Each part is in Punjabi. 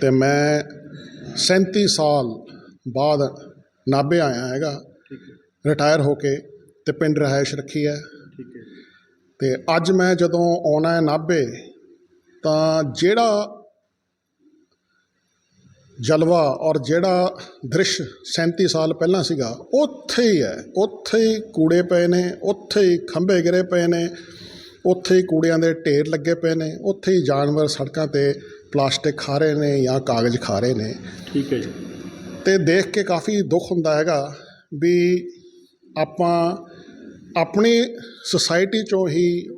ਤੇ ਮੈਂ 37 ਸਾਲ ਬਾਅਦ ਨਾਭੇ ਆਇਆ ਹੈਗਾ। ਰਿਟਾਇਰ ਹੋ। ਕੇ ਤੇ ਪਿੰਡ ਰਿਹਾਇਸ਼ ਰੱਖੀ ਹੈ। ਤੇ ਅੱਜ ਮੈਂ ਜਦੋਂ ਆਉਣਾ ਹੈ ਨਾਭੇ ਤਾਂ ਜਿਹੜਾ ਜਲਵਾ ਔਰ ਜਿਹੜਾ ਦ੍ਰਿਸ਼ 37 ਸਾਲ ਪਹਿਲਾਂ ਸੀਗਾ ਉੱਥੇ ਹੀ ਹੈ। ਉੱਥੇ ਹੀ ਕੂੜੇ ਪਏ ਨੇ ਉੱਥੇ ਹੀ ਖੰਭੇ ਗਿਰੇ ਪਏ ਨੇ ਉੱਥੇ ਹੀ ਕੂੜਿਆਂ ਦੇ ਢੇਰ ਲੱਗੇ ਪਏ ਨੇ ਉੱਥੇ ਹੀ ਜਾਨਵਰ ਸੜਕਾਂ ਤੇ ਪਲਾਸਟਿਕ ਖਾ ਰਹੇ ਨੇ ਜਾਂ ਕਾਗਜ਼ ਖਾ ਰਹੇ ਨੇ। ਠੀਕ ਹੈ ਜੀ। ਤੇ ਦੇਖ ਕੇ ਕਾਫੀ ਦੁੱਖ ਹੁੰਦਾ ਹੈਗਾ ਵੀ ਆਪਾਂ ਆਪਣੀ ਸੁਸਾਇਟੀ ਚੋਂ ਹੀ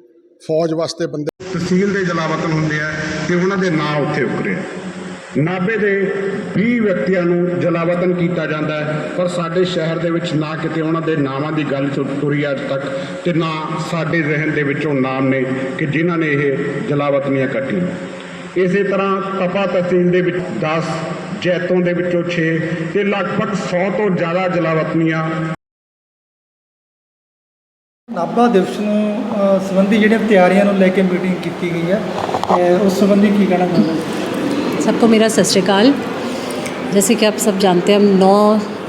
ਫੌਜ ਵਾਸਤੇ ਬੰਦੇ ਤਹਿਸੀਲ ਦੇ ਜਲਾਵਤਨ ਹੁੰਦੇ ਆ ਕਿ ਉਹਨਾਂ ਦੇ ਨਾਂ ਉੱਥੇ ਉਕਰੇ ਆ। ਨਾਭੇ ਦੇ 20 ਵਿਅਕਤੀਆਂ ਨੂੰ ਜਲਾਵਤਨ ਕੀਤਾ ਜਾਂਦਾ ਹੈ ਪਰ ਸਾਡੇ ਸ਼ਹਿਰ ਦੇ ਵਿੱਚ ਨਾ ਕਿਤੇ ਉਹਨਾਂ ਦੇ ਨਾਵਾਂ ਦੀ ਗੱਲ ਤੁਰੀ ਅੱਜ ਤੱਕ ਤੇ ਨਾ ਸਾਡੇ ਜ਼ਿਹਨ ਦੇ ਵਿੱਚੋਂ ਨਾਮ ਨੇ ਕਿ ਜਿਨ੍ਹਾਂ ਨੇ ਇਹ ਜਲਾਵਤਨੀਆਂ ਕੱਟੀਆਂ। ਇਸੇ ਤਰ੍ਹਾਂ ਤਪਾ ਤਹਿਸੀਲ ਦੇ ਵਿੱਚ 10 ਜੈਤੋਂ ਦੇ ਵਿੱਚੋਂ 6 ਤੇ ਲਗਭਗ 100 ਤੋਂ ਜ਼ਿਆਦਾ ਜਲਾਵਤਨੀਆਂ ਨਾਭਾ ਦਿਵਸ ਨੂੰ ਅ, ਸੰਬੰਧੀ ਜਿਹੜੀਆਂ ਤਿਆਰੀਆਂ ਨੂੰ ਲੈ ਕੇ ਮੀਟਿੰਗ ਕੀਤੀ ਗਈ ਹੈ ਤੇ ਉਸ ਸੰਬੰਧੀ ਕੀ ਕਹਿਣਾ ਚਾਹੁੰਦੇ ਹੋ सबको मेरा सत श्रीकाल जैसे कि आप सब जानते हैं हम 9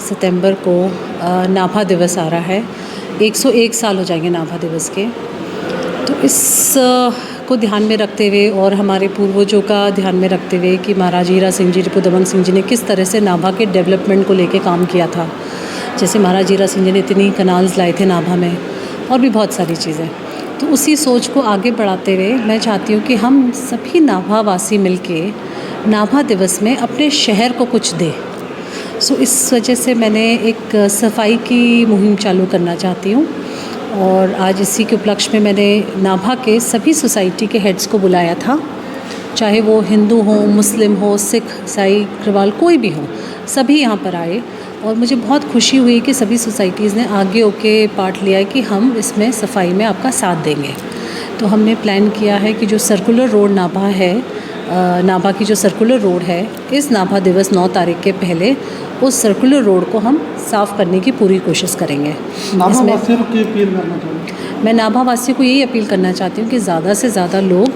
सितंबर को अ, नाभा दिवस आ रहा है 101 साल हो जाएंगे नाभा दिवस के तो इस अ, को ध्यान में रखते हुए और हमारे पूर्वजों का ध्यान में रखते हुए कि महाराज हीरा सिंह जी, रिपुदमन सिंह जी ने किस तरह से नाभा के डेवलपमेंट को लेके काम किया था। जैसे महाराज हीरा सिंह जी ने इतनी कनाल्स लाए थे नाभा में और भी बहुत सारी चीज़ें। तो उसी सोच को आगे बढ़ाते हुए मैं चाहती हूँ कि हम सभी नाभावासी मिलके नाभा दिवस में अपने शहर को कुछ दें। सो इस वजह से मैंने एक सफ़ाई की मुहिम चालू करना चाहती हूँ। और आज इसी के उपलक्ष्य में मैंने नाभा के सभी सोसाइटी के हेड्स को बुलाया था। चाहे वो हिंदू हो, मुस्लिम हो, सिख, ईसाई अग्रवाल कोई भी हो, सभी यहाँ पर आए और मुझे बहुत खुशी हुई कि सभी सोसाइटीज़ ने आगे होके पार्ट लिया है कि हम इसमें सफ़ाई में आपका साथ देंगे। तो हमने प्लान किया है कि जो सर्कुलर रोड नाभा है नाभा की जो सर्कुलर रोड है इस नाभा दिवस 9 तारीख के पहले उस सर्कुलर रोड को हम साफ़ करने की पूरी कोशिश करेंगे। मैं नाभा वासियों को यही अपील करना चाहती हूँ कि ज़्यादा से ज़्यादा लोग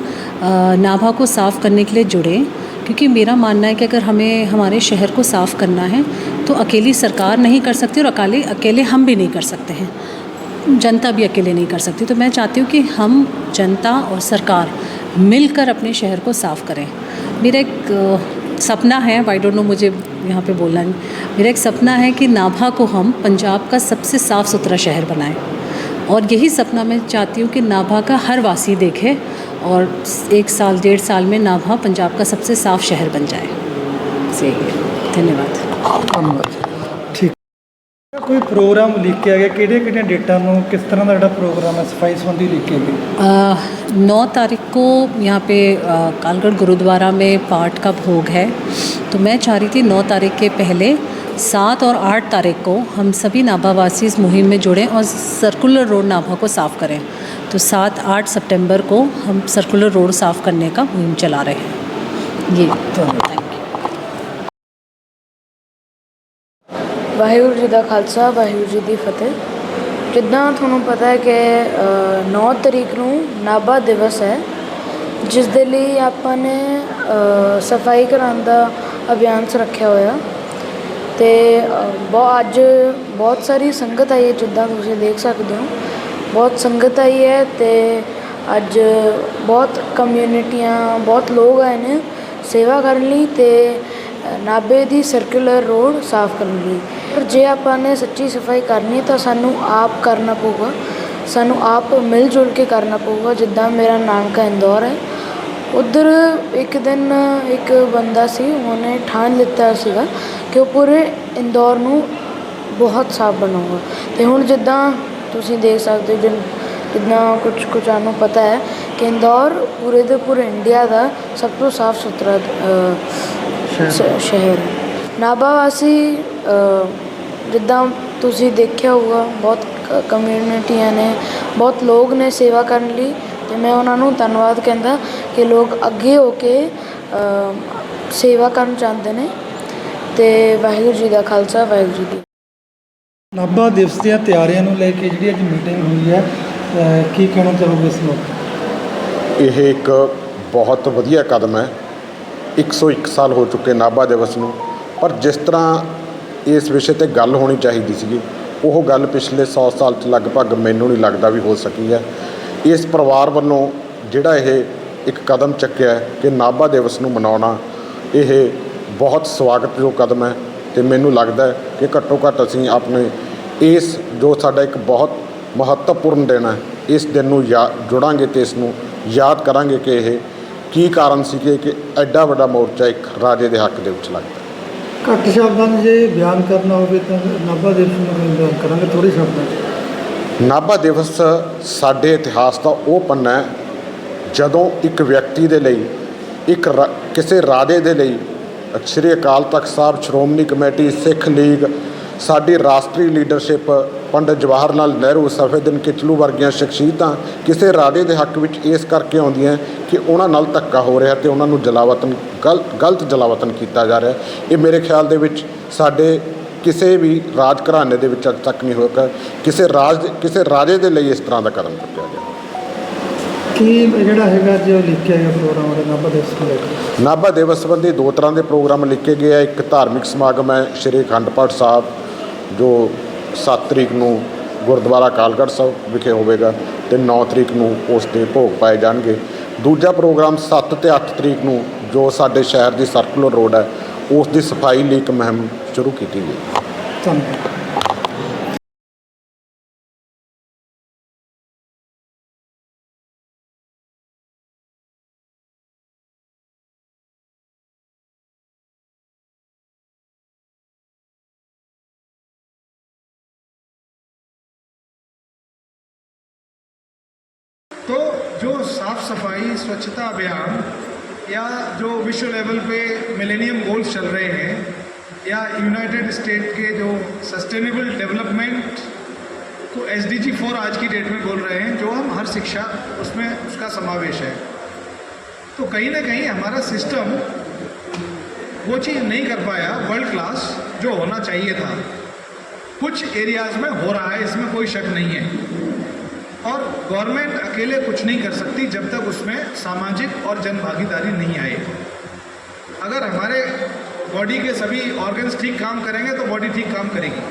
नाभा को साफ़ करने के लिए जुड़ें क्योंकि मेरा मानना है कि अगर हमें हमारे शहर को साफ़ करना है तो अकेली सरकार नहीं कर सकती और अकेले अकेले हम भी नहीं कर सकते हैं। जनता भी अकेले नहीं कर सकती। तो मैं चाहती हूँ कि हम जनता और सरकार मिलकर अपने शहर को साफ़ करें। मेरा एक सपना है वाई डोंट नो मुझे यहाँ पे बोलना नहीं। मेरा एक सपना है कि नाभा को हम पंजाब का सबसे साफ़ सुथरा शहर बनाएँ। और यही सपना मैं चाहती हूँ कि नाभा का हर वासी देखे और एक साल, डेढ़ साल में नाभा पंजाब का सबसे साफ़ शहर बन जाए। सही धन्यवाद। धन्यवाद। ਕੋਈ ਪ੍ਰੋਗਰਾਮ ਲਿਖਿਆ ਗਿਆ ਕਿਹੜੀਆਂ ਕਿਹੜੀਆਂ ਡੇਟਾਂ ਨੂੰ ਕਿਸ ਤਰ੍ਹਾਂ ਦਾ ਜਿਹੜਾ ਪ੍ਰੋਗਰਾਮ ਹੈ ਸਫਾਈ ਸੰਬੰਧੀ ਲਿਖਿਆ ਗਿਆ नौ तारीख को यहाँ पे अ, कालगढ़ गुरुद्वारा में पाठ का भोग है तो मैं चाह रही थी नौ तारीख के पहले सात और आठ तारीख को हम सभी नाभावासी इस मुहिम में जुड़ें और सर्कुलर रोड नाभा को साफ़ करें तो सात आठ सितंबर को हम सर्कुलर रोड साफ़ करने का मुहिम चला रहे हैं ये ਧੰਨਵਾਦ ਵਾਹਿਗੁਰੂ ਜੀ ਦਾ ਖਾਲਸਾ ਵਾਹਿਗੁਰੂ ਜੀ ਦੀ ਫਤਿਹ। ਜਿੱਦਾਂ ਤੁਹਾਨੂੰ ਪਤਾ ਹੈ ਕਿ ਅ, 9 ਤਰੀਕ ਨੂੰ ਨਾਭਾ ਦਿਵਸ ਹੈ ਜਿਸ ਦੇ ਲਈ ਆਪਾਂ ਨੇ ਸਫ਼ਾਈ ਕਰਾਉਣ ਦਾ ਅਭਿਆਨ ਰੱਖਿਆ ਹੋਇਆ। ਤੇ ਅ, ਬਹੁਤ ਅੱਜ ਬਹੁਤ ਸਾਰੀ ਸੰਗਤ ਆਈ ਹੈ ਜਿੱਦਾਂ ਤੁਸੀਂ ਦੇਖ ਸਕਦੇ ਹੋ। ਬਹੁਤ ਸੰਗਤ ਆਈ ਹੈ ਤੇ ਅੱਜ ਬਹੁਤ ਕਮਿਊਨਿਟੀਆਂ ਬਹੁਤ ਲੋਕ ਆਏ ਨੇ ਸੇਵਾ ਕਰਨ ਲਈ ਤੇ ਨਾਭੇ ਦੀ ਸਰਕੂਲਰ ਰੋਡ ਸਾਫ਼ ਕਰਨ ਲਈ। ਪਰ ਜੇ ਆਪਾਂ ਨੇ ਸੱਚੀ ਸਫ਼ਾਈ ਕਰਨੀ ਹੈ ਤਾਂ ਸਾਨੂੰ ਆਪ ਕਰਨਾ ਪਊਗਾ। ਸਾਨੂੰ ਆਪ ਮਿਲ ਜੁਲ ਕੇ ਕਰਨਾ ਪਊਗਾ, ਜਿੱਦਾਂ ਮੇਰਾ ਨਾਨਕਾ ਇੰਦੌਰ ਹੈ। ਉੱਧਰ ਇੱਕ ਦਿਨ ਇੱਕ ਬੰਦਾ ਸੀ, ਉਹਨੇ ਠਾਣ ਲਿੱਤਾ ਸੀਗਾ ਕਿ ਉਹ ਪੂਰੇ ਇੰਦੌਰ ਨੂੰ ਬਹੁਤ ਸਾਫ਼ ਬਣਾਊਗਾ। ਅਤੇ ਹੁਣ ਜਿੱਦਾਂ ਤੁਸੀਂ ਦੇਖ ਸਕਦੇ ਹੋ, ਜਿੱਦਾਂ ਕੁਝ ਕੁਝਾਂ ਨੂੰ ਪਤਾ ਹੈ ਕਿ ਇੰਦੌਰ ਪੂਰੇ ਦੇ ਪੂਰੇ ਇੰਡੀਆ ਦਾ ਸਭ ਤੋਂ ਸਾਫ਼ ਸੁਥਰਾ ਸ਼- ਸ਼ਹਿਰ। ਹੈ ਨਾਭਾ ਵਾਸੀ ਅ, ਜਿੱਦਾਂ ਤੁਸੀਂ ਦੇਖਿਆ ਹੋਊਗਾ ਬਹੁਤ ਕਮਿਊਨਿਟੀਆਂ ਨੇ ਬਹੁਤ ਲੋਕ ਨੇ ਸੇਵਾ ਕਰਨ ਲਈ ਤੇ ਮੈਂ ਉਹਨਾਂ ਨੂੰ ਧੰਨਵਾਦ ਕਹਿੰਦਾ ਕਿ ਲੋਕ ਅੱਗੇ ਹੋ ਕੇ ਅ, ਸੇਵਾ ਕਰਨ ਚਾਹੁੰਦੇ ਨੇ। ਤੇ ਵਾਹਿਗੁਰੂ ਜੀ ਦਾ ਖਾਲਸਾ ਵਾਹਿਗੁਰੂ ਜੀ ਦੀ ਨਾਭਾ ਦਿਵਸ ਦੀਆਂ ਤਿਆਰੀਆਂ ਨੂੰ ਲੈ ਕੇ ਜਿਹੜੀ ਅੱਜ ਮੀਟਿੰਗ ਹੋਈ ਹੈ ਕੀ ਕਹਿਣਾ ਚਾਹੋਗੇ ਇਸ ਮੌਕੇ ਇਹ ਇੱਕ ਬਹੁਤ ਵਧੀਆ ਕਦਮ ਹੈ। 101 ਸਾਲ ਹੋ ਚੁੱਕੇ ਨਾਭਾ ਦਿਵਸ ਨੂੰ। ਪਰ ਜਿਸ ਤਰ੍ਹਾਂ ਇਸ ਵਿਸ਼ੇ ਤੇ ਗੱਲ ਹੋਣੀ ਚਾਹੀਦੀ ਸੀਗੀ, ਉਹ ਗੱਲ ਪਿਛਲੇ 100 ਸਾਲ 'ਚ ਲਗਭਗ ਮੈਨੂੰ ਨਹੀਂ ਲੱਗਦਾ ਵੀ ਹੋ ਸਕੀ ਹੈ। ਇਸ ਪਰਿਵਾਰ ਵੱਲੋਂ ਜਿਹੜਾ ਇਹ ਇੱਕ ਕਦਮ ਚੱਕਿਆ ਕਿ ਨਾਭਾ ਦਿਵਸ ਨੂੰ ਮਨਾਉਣਾ, ਇਹ ਬਹੁਤ ਸਵਾਗਤਯੋਗ ਕਦਮ ਹੈ ਤੇ ਮੈਨੂੰ ਲੱਗਦਾ ਕਿ ਘੱਟੋ ਘੱਟ ਅਸੀਂ ਆਪਣੇ ਇਸ ਜੋ ਸਾਡਾ ਇੱਕ ਬਹੁਤ ਮਹੱਤਵਪੂਰਨ ਦਿਨ ਹੈ, ਇਸ ਦਿਨ ਨੂੰ ਯਾ, ਜੁੜਾਂਗੇ ਤੇ ਇਸ ਨੂੰ ਯਾਦ ਕਰਾਂਗੇ ਕਿ ਇਹ ਕੀ ਕਾਰਨ ਸੀ ਕਿ ਕਿ ਐਡਾ ਵੱਡਾ ਮੋਰਚਾ ਇੱਕ ਰਾਜੇ ਦੇ ਹੱਕ ਦੇ ਵਿੱਚ ਲੱਗਦਾ? ਘੱਟ ਸ਼ਬਦਾਂ 'ਚ ਜੇ ਬਿਆਨ ਕਰਨਾ ਹੋਵੇ ਤਾਂ ਨਾਭਾ ਦਿਵਸ ਨੂੰ ਬਿਆਨ ਕਰਾਂਗੇ ਥੋੜੇ ਸ਼ਬਦਾਂ 'ਚ ਨਾਭਾ ਦਿਵਸ ਸਾਡੇ ਇਤਿਹਾਸ ਦਾ ਉਹ ਪੰਨਾ ਹੈ ਜਦੋਂ ਇੱਕ ਵਿਅਕਤੀ ਦੇ ਲਈ ਇੱਕ ਕਿਸੇ ਰਾਜੇ ਦੇ ਲਈ ਸ੍ਰੀ ਅਕਾਲ ਤਖਤ ਸਾਹਿਬ ਸ਼੍ਰੋਮਣੀ ਕਮੇਟੀ ਸਿੱਖ ਲੀਗ ਸਾਡੀ ਰਾਸ਼ਟਰੀ ਲੀਡਰਸ਼ਿਪ ਪੰਡਿਤ ਜਵਾਹਰ ਲਾਲ ਨਹਿਰੂ ਸਫੇਦਨ ਕਿਚਲੂ ਵਰਗੀਆਂ ਸ਼ਖਸੀਅਤਾਂ ਕਿਸੇ ਰਾਜੇ ਦੇ ਹੱਕ ਵਿੱਚ ਇਸ ਕਰਕੇ ਆਉਂਦੀਆਂ ਕਿ ਉਹਨਾਂ ਨਾਲ ਧੱਕਾ ਹੋ ਰਿਹਾ ਤੇ ਉਹਨਾਂ ਨੂੰ ਜਲਾਵਤਨ ਗਲ ਗਲਤ ਜਲਾਵਤਨ ਕੀਤਾ ਜਾ ਰਿਹਾ। ਇਹ ਮੇਰੇ ਖਿਆਲ ਦੇ ਵਿੱਚ ਸਾਡੇ ਕਿਸੇ ਵੀ ਰਾਜ ਘਰਾਣੇ ਦੇ ਵਿੱਚ ਅੱਜ ਤੱਕ ਨਹੀਂ ਹੋਇਆ। ਕਿਸੇ ਰਾਜ ਕਿਸੇ ਰਾਜੇ ਦੇ ਲਈ ਇਸ ਤਰ੍ਹਾਂ ਦਾ ਕਦਮ ਚੁੱਕਿਆ ਗਿਆ। ਕੀ ਜਿਹੜਾ ਹੈਗਾ ਜੋ ਲਿਖਿਆ ਗਿਆ ਪ੍ਰੋਗਰਾਮ ਉਹਦਾ ਨਾਭਾ ਦਿਵਸ ਨੂੰ ਲੈ ਕੇ ਨਾਭਾ ਦਿਵਸ ਸੰਬੰਧੀ ਦੋ ਤਰ੍ਹਾਂ ਦੇ ਪ੍ਰੋਗਰਾਮ ਲਿਖੇ ਗਏ ਆ। ਇੱਕ ਧਾਰਮਿਕ ਸਮਾਗਮ ਹੈ ਸ਼੍ਰੀ ਅਖੰਡ ਪਾਠ ਸਾਹਿਬ ਜੋ 7 ਤਰੀਕ ਨੂੰ ਗੁਰਦੁਆਰਾ ਕਾਲਗੜ੍ਹ ਸਾਹਿਬ ਵਿਖੇ ਹੋਵੇਗਾ ਤੇ 9 ਤਰੀਕ ਨੂੰ ਉਸ ਦੇ ਭੋਗ ਪਾਏ ਜਾਣਗੇ। ਦੂਜਾ ਪ੍ਰੋਗਰਾਮ 7 ਤੇ 8 ਤਰੀਕ ਨੂੰ ਜੋ ਸਾਡੇ ਸ਼ਹਿਰ ਦੀ ਸਰਕੂਲਰ ਰੋਡ ਹੈ, ਉਸ ਦੀ ਸਫ਼ਾਈ ਲਈ ਇੱਕ ਮੁਹਿੰਮ ਸ਼ੁਰੂ ਕੀਤੀ ਗਈ। ਧੰਨਵਾਦ। तो जो साफ़ सफ़ाई, स्वच्छता अभियान, या जो विश्व लेवल पे मिलेनियम गोल्स चल रहे हैं, या यूनाइटेड स्टेट के जो सस्टेनेबल डेवलपमेंट को एस डी जी फोर आज की डेट में बोल रहे हैं, जो हम हर शिक्षा, उसमें उसका समावेश है। तो कहीं ना कहीं हमारा सिस्टम वो चीज़ नहीं कर पाया वर्ल्ड क्लास जो होना चाहिए था। कुछ एरियाज़ में हो रहा है, इसमें कोई शक नहीं है। और गवर्नमेंट अकेले कुछ नहीं कर सकती जब तक उसमें सामाजिक और जन भागीदारी नहीं आए। अगर हमारे बॉडी के सभी ऑर्गन्स ठीक काम करेंगे तो बॉडी ठीक काम करेगी।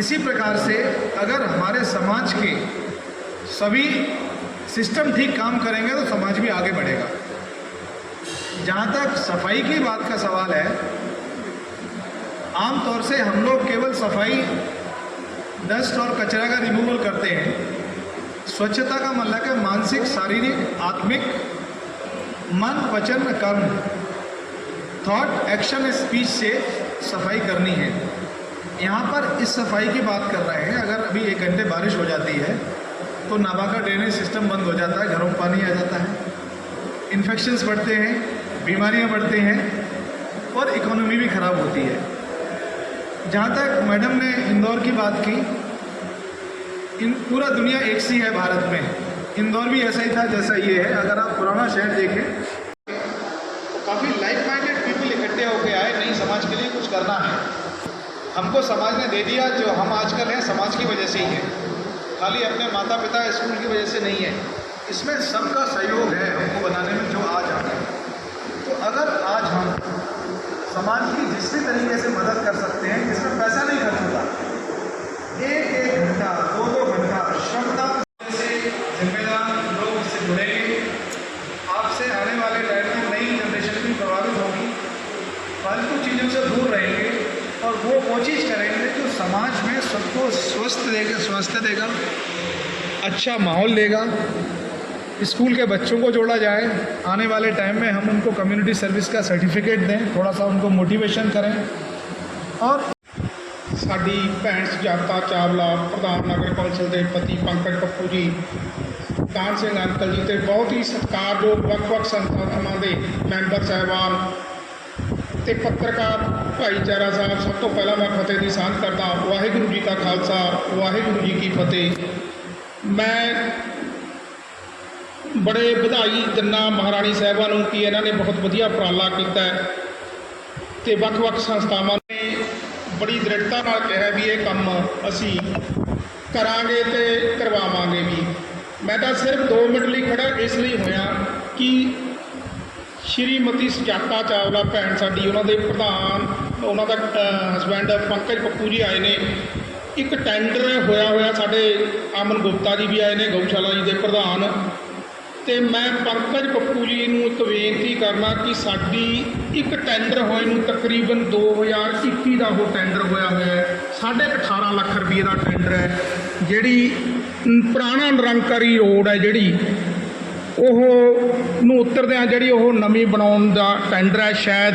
इसी प्रकार से अगर हमारे समाज के सभी सिस्टम ठीक काम करेंगे तो समाज भी आगे बढ़ेगा। जहाँ तक सफ़ाई की बात का सवाल है, आमतौर से हम लोग केवल सफ़ाई डस्ट और कचरा का रिमूवल करते हैं। स्वच्छता का मतलब है मानसिक, शारीरिक, आत्मिक, मन, वचन, कर्म। थॉट एक्शन स्पीच से सफ़ाई करनी है। यहाँ पर इस सफ़ाई की बात कर रहे हैं। अगर अभी एक घंटे बारिश हो जाती है तो नाभा का ड्रेनेज सिस्टम बंद हो जाता है, घरों में पानी आ जाता है। इन्फेक्शंस बढ़ते हैं, बीमारियाँ बढ़ते हैं और इकोनॉमी भी ख़राब होती है। जहाँ तक मैडम ने इंदौर की बात की, इन पूरा दुनिया एक सी है भारत में। इंदौर भी ऐसा ही था जैसा ये है। अगर आप पुराना शहर देखें तो काफ़ी लाइक माइंडेड पीपल इकट्ठे होके आए, नहीं, समाज के लिए कुछ करना है। हमको समाज ने दे दिया जो हम आजकल हैं, समाज की वजह से ही है। खाली अपने माता पिता स्कूल की वजह से नहीं है। इसमें सबका सहयोग है हमको बनाने में जो आज आ है। तो अगर आज हम समाज की जिस भी तरीके से मदद कर सकते हैं जिसमें पैसा नहीं खर्च होता। एक एक घंटा, दो दो घंटा श्रमदान से जिम्मेदार लोग इससे जुड़ेंगे। आपसे आने वाले टाइम में नई जनरेशन भी प्रभावित होगी। फालतू चीज़ों से दूर रहेंगे और वो चीज़ करेंगे जो समाज में सबको स्वस्थ देगा स्वस्थ देगा अच्छा माहौल देगा। स्कूल के बच्चों को जोड़ा जाए आने वाले टाइम में हम उनको कम्युनिटी सर्विस का सर्टिफिकेट दें थोड़ा सा उनको मोटिवेशन करें और ਸਾਡੀ ਭੈਣ ਸੁਜਾਤਾ ਚਾਵਲਾ ਪ੍ਰਧਾਨ ਨਗਰ ਕੌਂਸਲ ਦੇ ਪਤੀ ਪੰਕਜ ਪੱਪੂ ਜੀ ਕਾਨ ਸਿੰਘ ਅੰਕਲ ਜੀ ਤੇ ਬਹੁਤ ਹੀ ਸਤਿਕਾਰਯੋਗ ਵੱਖ-ਵੱਖ ਸੰਸਥਾਵਾਂ ਦੇ ਮੈਂਬਰ ਸਾਹਿਬਾਨ ਤੇ ਪੱਤਰਕਾਰ ਭਾਈਚਾਰਾ ਸਾਹਿਬ ਸਭ ਤੋਂ ਪਹਿਲਾਂ ਮੈਂ ਫਤਿਹ ਦੀ ਸਾਂਝ ਕਰਦਾ ਵਾਹਿਗੁਰੂ ਜੀ ਕਾ ਖਾਲਸਾ ਵਾਹਿਗੁਰੂ ਜੀ ਕੀ ਫਤਿਹ ਮੈਂ ਬੜੇ ਵਧਾਈ ਦਿੰਨਾ ਮਹਾਰਾਣੀ ਸਾਹਿਬਾਂ ਨੂੰ ਕਿ ਇਹਨਾਂ ਨੇ ਬਹੁਤ ਵਧੀਆ ਉਪਰਾਲਾ ਕੀਤਾ ਹੈ। ਤੇ ਵੱਖ-ਵੱਖ ਸੰਸਥਾਵਾਂ ਨੇ ਬੜੀ ਦ੍ਰਿੜਤਾ ਨਾਲ ਕਿਹਾ ਵੀ ਇਹ ਕੰਮ ਅਸੀਂ ਕਰਾਂਗੇ ਤੇ ਕਰਵਾਵਾਂਗੇ ਵੀ। ਮੈਂ ਤਾਂ ਸਿਰਫ 2 ਮਿੰਟ ਲਈ ਖੜਾ ਇਸ ਲਈ ਹੋਇਆ ਕਿ ਸ਼੍ਰੀਮਤੀ ਸੁਜਾਤਾ ਚਾਵਲਾ ਭੈਣ ਸਾਡੀ, ਉਹਨਾਂ ਦੇ ਪ੍ਰਧਾਨ, ਉਹਨਾਂ ਦਾ ਹਸਬੈਂਡ ਪੰਕਜ ਪੱਪੂ ਜੀ ਆਏ ਨੇ। ਇੱਕ ਟੈਂਡਰ ਹੋਇਆ ਹੋਇਆ ਸਾਡੇ ਅਮਨ ਗੁਪਤਾ ਜੀ ਵੀ ਆਏ ਨੇ, ਗਊਸ਼ਾਲਾ ਜੀ ਦੇ ਪ੍ਰਧਾਨ। ਤੇ ਮੈਂ ਪੰਕਜ ਪੱਪੂ ਜੀ ਨੂੰ ਇੱਕ ਬੇਨਤੀ ਕਰਨਾ ਕਿ ਸਾਡੀ ਇੱਕ ਟੈਂਡਰ ਹੋਏ ਨੂੰ ਤਕਰੀਬਨ 2021 ਦਾ ਉਹ ਟੈਂਡਰ ਹੋਇਆ ਹੋਇਆ ਹੈ। ਸਾਢੇ ਕੁ 18 ਲੱਖ ਰੁਪਏ ਦਾ ਟੈਂਡਰ ਹੈ। ਜਿਹੜੀ ਪੁਰਾਣਾ ਨਿਰੰਕਾਰੀ ਰੋਡ ਹੈ ਜਿਹੜੀ, ਉਹ ਨੂੰ ਉਤਰਦਿਆਂ ਜਿਹੜੀ ਉਹ ਨਵੀਂ ਬਣਾਉਣ ਦਾ ਟੈਂਡਰ ਹੈ। ਸ਼ਾਇਦ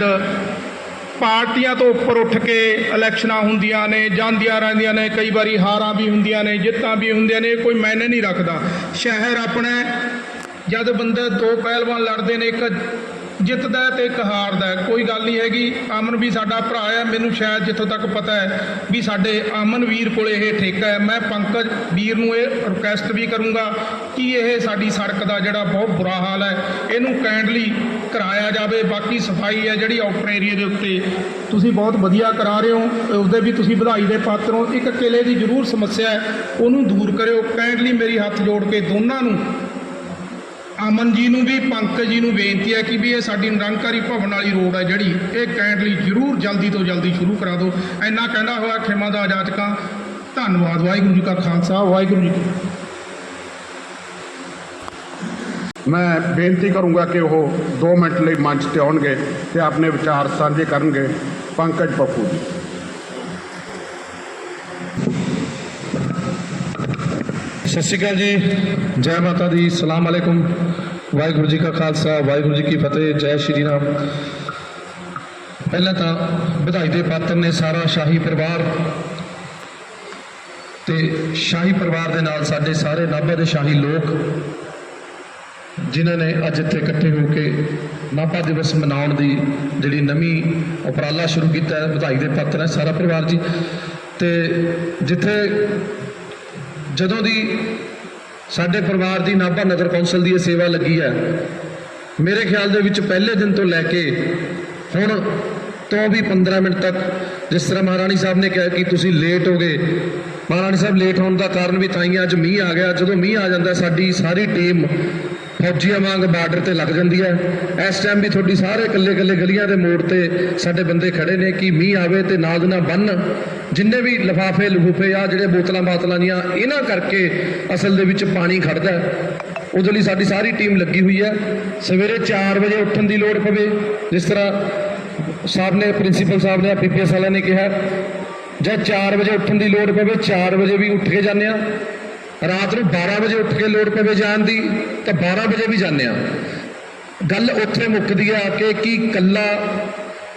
ਪਾਰਟੀਆਂ ਤੋਂ ਉੱਪਰ ਉੱਠ ਕੇ ਇਲੈਕਸ਼ਨਾਂ ਹੁੰਦੀਆਂ ਨੇ, ਜਾਂਦੀਆਂ ਰਹਿੰਦੀਆਂ ਨੇ, ਕਈ ਵਾਰੀ ਹਾਰਾਂ ਵੀ ਹੁੰਦੀਆਂ ਨੇ, ਜਿੱਤਾਂ ਵੀ ਹੁੰਦੀਆਂ ਨੇ ਕੋਈ ਮਾਇਨੇ ਨਹੀਂ ਰੱਖਦਾ। ਸ਼ਹਿਰ ਆਪਣਾ ਜਦ ਬੰਦੇ ਦੋ ਪਹਿਲਵਾਨ ਲੜਦੇ ਨੇ, ਇੱਕ ਜਿੱਤਦਾ ਹੈ ਤੇ ਇੱਕ ਹਾਰਦਾ ਕੋਈ ਗੱਲ ਨਹੀਂ ਹੈਗੀ। ਅਮਨ ਵੀ ਸਾਡਾ ਭਰਾ ਹੈ। ਮੈਨੂੰ ਸ਼ਾਇਦ ਜਿੱਥੋਂ ਤੱਕ ਪਤਾ ਹੈ ਵੀ ਸਾਡੇ ਅਮਨ ਵੀਰ ਕੋਲੇ ਇਹ ਠੇਕਾ ਹੈ। ਮੈਂ ਪੰਕਜ ਵੀਰ ਨੂੰ ਇਹ ਰਿਕੁਐਸਟ ਵੀ ਕਰੂੰਗਾ ਕਿ ਇਹ ਸਾਡੀ ਸੜਕ ਦਾ ਜਿਹੜਾ ਬਹੁਤ ਬੁਰਾ ਹਾਲ ਹੈ, ਇਹਨੂੰ ਕਾਈਂਡਲੀ ਕਰਾਇਆ ਜਾਵੇ। ਬਾਕੀ ਸਫ਼ਾਈ ਹੈ ਜਿਹੜੀ ਆਊਟਰ ਏਰੀਆ ਦੇ ਉੱਤੇ। ਤੁਸੀਂ ਬਹੁਤ ਵਧੀਆ ਕਰਾ ਰਹੇ ਹੋ। ਉਸਦੇ ਵੀ ਤੁਸੀਂ ਵਧਾਈ ਦੇ ਪਾਤਰ ਹੋ। ਇੱਕ ਕਿਲੇ ਦੀ ਜ਼ਰੂਰ ਸਮੱਸਿਆ ਹੈ। ਉਹਨੂੰ ਦੂਰ ਕਰਿਓ। ਕਾਈਂਡਲੀ ਮੇਰੀ ਹੱਥ ਜੋੜ ਕੇ ਦੋਨਾਂ ਨੂੰ ਅਮਨ ਜੀ ਨੂੰ ਵੀ, ਪੰਕਜ ਜੀ ਨੂੰ ਬੇਨਤੀ ਹੈ ਕਿ ਵੀ ਇਹ ਸਾਡੀ ਨਿਰੰਕਾਰੀ ਭਵਨ ਵਾਲੀ ਰੋਡ ਹੈ ਜਿਹੜੀ, ਇਹ ਕਾਈਂਡਲੀ ਜ਼ਰੂਰ ਜਲਦੀ ਤੋਂ ਜਲਦੀ ਸ਼ੁਰੂ ਕਰਾ ਦਿਓ। ਇੰਨਾ ਕਹਿੰਦਾ ਹੋਇਆ, ਖਿਮਾ ਦਾ ਆਜਾਦਕਾਂ। ਧੰਨਵਾਦ, ਵਾਹਿਗੁਰੂ ਜੀ ਕਾ ਖਾਲਸਾ, ਵਾਹਿਗੁਰੂ ਜੀ ਮੈਂ ਬੇਨਤੀ ਕਰੂੰਗਾ ਕਿ ਉਹ 2 ਮਿੰਟ ਲਈ ਮੰਚ ਤੇ ਆਉਣਗੇ ਤੇ ਆਪਣੇ ਵਿਚਾਰ ਸਾਂਝੇ ਕਰਨਗੇ, ਪੰਕਜ ਪੱਪੂ ਜੀ। ਸਤਿ ਸ਼੍ਰੀ ਅਕਾਲ ਜੀ। ਜੈ ਮਾਤਾ ਦੀ, ਸਲਾਮ ਅਲੈਕੁਮ। ਵਾਹਿਗੁਰੂ ਜੀ ਕਾ ਖਾਲਸਾ, ਵਾਹਿਗੁਰੂ ਜੀ ਕੀ ਫਤਿਹ, ਜੈ ਸ਼੍ਰੀ ਰਾਮ। ਪਹਿਲਾਂ ਤਾਂ ਵਧਾਈ ਦੇ ਪਾਤਰ ਨੇ ਸਾਰਾ ਸ਼ਾਹੀ ਪਰਿਵਾਰ ਤੇ ਸ਼ਾਹੀ ਪਰਿਵਾਰ ਦੇ ਨਾਲ ਸਾਡੇ ਸਾਰੇ ਨਾਭਾ ਦੇ ਸ਼ਾਹੀ ਲੋਕ, ਜਿਨ੍ਹਾਂ ਨੇ ਅੱਜ ਇੱਥੇ ਇਕੱਠੇ ਹੋ ਕੇ ਨਾਭਾ ਦਿਵਸ ਮਨਾਉਣ ਦੀ ਜਿਹੜੀ ਨਵੀਂ ਉਪਰਾਲਾ ਸ਼ੁਰੂ ਕੀਤਾ ਹੈ, ਵਧਾਈ ਦੇ ਪਾਤਰ ਹੈ ਸਾਰਾ ਪਰਿਵਾਰ ਜੀ। ਤੇ ਜਿੱਥੇ ਜਦੋਂ ਦੀ ਸਾਡੇ ਪਰਿਵਾਰ ਦੀ ਨਾਭਾ ਨਗਰ ਕੌਂਸਲ ਦੀ ਇਹ ਸੇਵਾ ਲੱਗੀ ਹੈ, ਮੇਰੇ ਖਿਆਲ ਦੇ ਵਿੱਚ ਪਹਿਲੇ ਦਿਨ ਤੋਂ ਲੈ ਕੇ ਹੁਣ ਤੋਂ ਵੀ 15 ਮਿੰਟ ਤੱਕ, ਜਿਸ ਤਰ੍ਹਾਂ ਮਹਾਰਾਣੀ ਸਾਹਿਬ ਨੇ ਕਿਹਾ ਕਿ ਤੁਸੀਂ ਲੇਟ ਹੋ ਗਏ, ਮਹਾਰਾਣੀ ਸਾਹਿਬ ਲੇਟ ਹੋਣ ਦਾ ਕਾਰਨ ਵੀ ਤਾਂ ਹੀ ਅੱਜ ਮੀਂਹ ਆ ਗਿਆ, ਜਦੋਂ ਮੀਂਹ ਆ ਜਾਂਦਾ ਸਾਡੀ ਸਾਰੀ ਟੀਮ ਫੌਜੀਆਂ ਵਾਂਗ ਬਾਰਡਰ ਤੇ ਲੱਗ ਜਾਂਦੀ ਹੈ। ਇਸ ਟਾਈਮ ਵੀ ਤੁਹਾਡੀ ਸਾਰੇ ਇਕੱਲੇ ਇਕੱਲੇ ਗਲੀਆਂ ਦੇ ਮੋੜ ਤੇ ਸਾਡੇ ਬੰਦੇ ਖੜੇ ਨੇ ਕਿ ਮੀਂਹ ਆਵੇ ਤੇ ਨਾਲ ਦੀ ਬੰਨ ਜਿੰਨੇ ਵੀ ਲਫਾਫੇ, ਲਫੂਫੇ ਆ, ਜਿਹੜੇ ਬੋਤਲਾਂ ਬਾਤਲਾਂ ਦੀਆਂ, ਇਹਨਾਂ ਕਰਕੇ ਅਸਲ ਦੇ ਵਿੱਚ ਪਾਣੀ ਖੜਦਾ ਉਹਦੇ ਲਈ ਸਾਡੀ ਸਾਰੀ ਟੀਮ ਲੱਗੀ ਹੋਈ ਹੈ। ਸਵੇਰੇ 4 ਵਜੇ ਉੱਠਣ ਦੀ ਲੋੜ ਪਵੇ। ਜਿਸ ਤਰ੍ਹਾਂ ਸਾਹਿਬ ਨੇ, ਪ੍ਰਿੰਸੀਪਲ ਸਾਹਿਬ ਨੇ, ਪੀਪੀਐਸ ਵਾਲਿਆਂ ਨੇ ਕਿਹਾ, ਜਾਂ 4 ਵਜੇ ਉੱਠਣ ਦੀ ਲੋੜ ਪਵੇ 4 ਵਜੇ ਵੀ ਉੱਠ ਕੇ ਜਾਂਦੇ ਆ ਰਾਤ ਨੂੰ 12 ਵਜੇ ਉੱਠ ਕੇ ਲੋੜ ਪਵੇ ਜਾਣ ਦੀ, ਤਾਂ 12 ਵਜੇ ਵੀ ਜਾਂਦੇ ਆ ਗੱਲ ਉੱਥੇ ਮੁੱਕਦੀ ਆ ਕਿ ਕੀ ਕੱਲਾ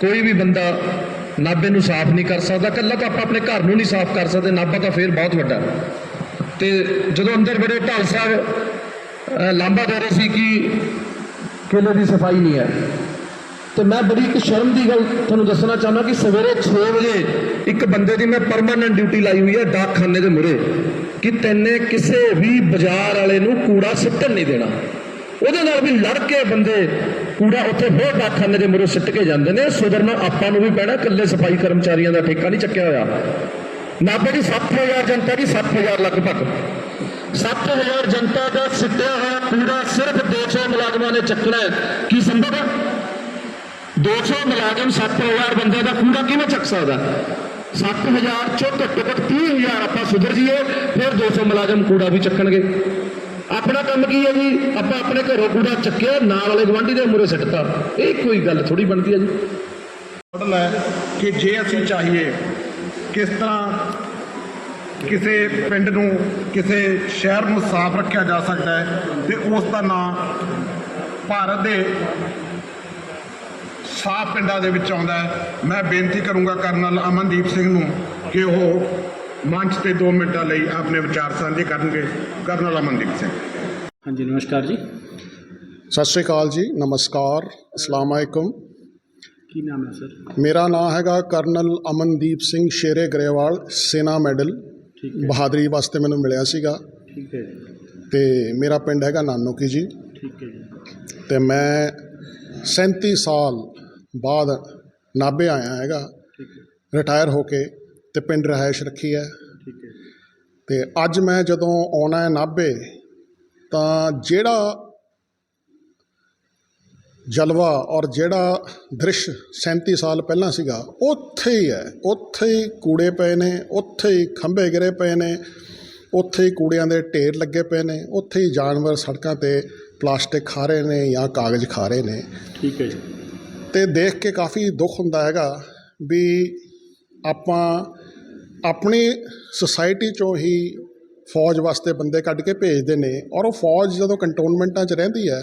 ਕੋਈ ਵੀ ਬੰਦਾ ਨਾਭੇ ਨੂੰ ਸਾਫ਼ ਨਹੀਂ ਕਰ ਸਕਦਾ ਕੱਲਾ ਤਾਂ ਆਪਾਂ ਆਪਣੇ ਘਰ ਨੂੰ ਨਹੀਂ ਸਾਫ਼ ਕਰ ਸਕਦੇ ਨਾਭਾ ਤਾਂ ਫੇਰ ਬਹੁਤ ਵੱਡਾ। ਤੇ ਜਦੋਂ ਅੰਦਰ ਬੜੇ ਢਾਲ ਸਾਹਿਬ ਅ, ਲਾਂਭਾ ਦੇ ਰਹੇ ਸੀ ਕਿ ਕਿਲੇ ਦੀ ਸਫ਼ਾਈ ਨਹੀਂ ਹੈ। ਤੇ ਮੈਂ ਬੜੀ ਇੱਕ ਸ਼ਰਮ ਦੀ ਗੱਲ ਤੁਹਾਨੂੰ ਦੱਸਣਾ ਚਾਹੁੰਦਾ ਕਿ ਸਵੇਰੇ 6 ਵਜੇ ਇੱਕ ਬੰਦੇ ਦੀ ਮੈਂ ਪਰਮਾਨੈਂਟ ਡਿਊਟੀ ਲਾਈ ਹੋਈ ਹੈ ਡਾਕਖਾਨੇ ਦੇ ਮੂਹਰੇ ਕਿ ਤੈਨੇ ਕਿਸੇ ਵੀ ਬਾਜ਼ਾਰ ਵਾਲੇ ਨੂੰ ਕੂੜਾ ਸਿੱਟਣ ਨਹੀਂ ਦੇਣਾ। ਉਹਦੇ ਨਾਲ ਵੀ ਲੜ ਕੇ ਬੰਦੇ ਕੂੜਾ ਉੱਥੇ ਹੋਰ ਡਾਕਖਾਨੇ ਦੇ ਮੂਹਰੇ ਸਿੱਟ ਕੇ ਜਾਂਦੇ ਨੇ। ਸੁਧਰਨਾ ਆਪਾਂ ਨੂੰ ਵੀ ਪੈਣਾ, ਇਕੱਲੇ ਸਫ਼ਾਈ ਕਰਮਚਾਰੀਆਂ ਦਾ ਠੇਕਾ ਨਹੀਂ ਚੱਕਿਆ ਹੋਇਆ। ਨਾਭੇ ਦੀ 7000 ਜਨਤਾ ਦੀ 7000 ਲਗਭਗ। 7000 ਜਨਤਾ ਦਾ ਸਿੱਟਿਆ ਹੋਇਆ ਕੂੜਾ ਸਿਰਫ 200 ਮੁਲਾਜ਼ਮਾਂ ਨੇ ਚੱਕਣਾ ਕੀ ਸੰਭਵ ਹੈ? 200 ਮੁਲਾਜ਼ਮ 7000 ਬੰਦੇ ਦਾ ਕੂੜਾ ਕਿਵੇਂ ਚੱਕ ਸਕਦਾ? 7000 ਚੋਂ ਘੱਟੋ ਘੱਟ 30000 ਆਪਾਂ ਸੁਧਰ ਜੀਏ ਫਿਰ 200 ਮੁਲਾਜ਼ਮ ਕੂੜਾ ਵੀ ਚੱਕਣਗੇ। ਆਪਣਾ ਕੰਮ ਕੀ ਹੈ ਜੀ? ਆਪਾਂ ਆਪਣੇ ਘਰੋਂ ਕੂੜਾ ਚੱਕਿਆ, ਨਾਲ ਵਾਲੇ ਗਵਾਂਢੀ ਦੇ ਮੂਹਰੇ ਸਿੱਟਤਾ। ਇਹ ਕੋਈ ਗੱਲ ਥੋੜੀ ਬਣਦੀ ਹੈ ਜੀ। ਮਤਲਬ ਹੈ ਕਿ ਜੇ ਅਸੀਂ ਚਾਹੀਏ, ਕਿਸ ਤਰ੍ਹਾਂ ਕਿਸੇ ਪਿੰਡ ਨੂੰ, ਕਿਸੇ ਸ਼ਹਿਰ ਨੂੰ ਸਾਫ਼ ਰੱਖਿਆ ਜਾ ਸਕਦਾ ਹੈ ਤੇ ਉਸ ਦਾ ਨਾਮ ਭਾਰਤ ਦੇ ਸਾਫ਼ ਪਿੰਡਾਂ ਦੇ ਵਿੱਚ ਆਉਂਦਾ ਹੈ। ਮੈਂ ਬੇਨਤੀ ਕਰੂੰਗਾ ਕਰਨਲ ਅਮਨਦੀਪ ਸਿੰਘ ਨੂੰ ਕਿ ਉਹ ਮੰਚ ਤੇ 2 ਮਿੰਟਾਂ ਲਈ ਆਪਣੇ ਵਿਚਾਰ ਸਾਂਝੇ ਕਰਨਗੇ ਕਰਨਲ ਅਮਨਦੀਪ ਸਿੰਘ। ਹਾਂਜੀ ਨਮਸਕਾਰ ਜੀ। ਸਤਿ ਸ਼੍ਰੀ ਅਕਾਲ ਜੀ ਨਮਸਕਾਰ ਅਸਲਾਮ ਅਲੈਕੁਮ। ਕੀ ਨਾਮ ਹੈ ਸਰ? ਮੇਰਾ ਨਾਮ ਹੈਗਾ ਕਰਨਲ ਅਮਨਦੀਪ ਸਿੰਘ ਸ਼ੇਰੇ ਗਰੇਵਾਲ ਸੈਨਾ ਮੈਡਲ। ਬਹਾਦਰੀ ਵਾਸਤੇ ਮੈਨੂੰ ਮਿਲਿਆ ਸੀਗਾ। ਠੀਕ ਹੈ ਜੀ। ਤੇ ਮੇਰਾ ਪਿੰਡ ਹੈਗਾ ਨਾਨੋਕੀ ਜੀ। ਠੀਕ ਹੈ ਜੀ। ਤੇ ਮੈਂ 37 ਸਾਲ ਬਾਅਦ ਨਾਭੇ ਆਇਆ ਹੈਗਾ। ਠੀਕ ਹੈ। ਰਿਟਾਇਰ ਹੋ ਕੇ ਤੇ ਪਿੰਡ ਰਿਹਾਇਸ਼ ਰੱਖੀ ਹੈ। ਠੀਕ ਹੈ। ਤੇ ਅੱਜ ਮੈਂ ਜਦੋਂ ਆਉਣਾ ਹੈ ਨਾਭੇ ਤਾਂ ਜਿਹੜਾ ਜਲਵਾ ਔਰ ਜਿਹੜਾ ਦ੍ਰਿਸ਼ 37 ਸਾਲ ਪਹਿਲਾਂ ਸੀਗਾ ਉੱਥੇ ਹੀ ਹੈ। ਉੱਥੇ ਹੀ ਕੂੜੇ ਪਏ ਨੇ ਉੱਥੇ ਹੀ ਖੰਭੇ ਗਿਰੇ ਪਏ ਨੇ ਉੱਥੇ ਹੀ ਕੂੜਿਆਂ ਦੇ ਢੇਰ ਲੱਗੇ ਪਏ ਨੇ ਉੱਥੇ ਹੀ ਜਾਨਵਰ ਸੜਕਾਂ ਤੇ ਪਲਾਸਟਿਕ ਖਾ ਰਹੇ ਨੇ ਜਾਂ ਕਾਗਜ਼ ਖਾ ਰਹੇ ਨੇ। ਠੀਕ ਹੈ ਜੀ। ਤੇ ਦੇਖ ਕੇ ਕਾਫੀ ਦੁੱਖ ਹੁੰਦਾ ਹੈਗਾ ਵੀ ਆਪਾਂ ਆਪਣੀ ਸੁਸਾਇਟੀ ਚੋਂ ਹੀ ਫੌਜ ਵਾਸਤੇ ਬੰਦੇ ਕੱਢ ਕੇ ਭੇਜਦੇ ਨੇ ਔਰ ਉਹ ਫੌਜ ਜਦੋਂ ਕੰਟੋਨਮੈਂਟਾਂ 'ਚ ਰਹਿੰਦੀ ਹੈ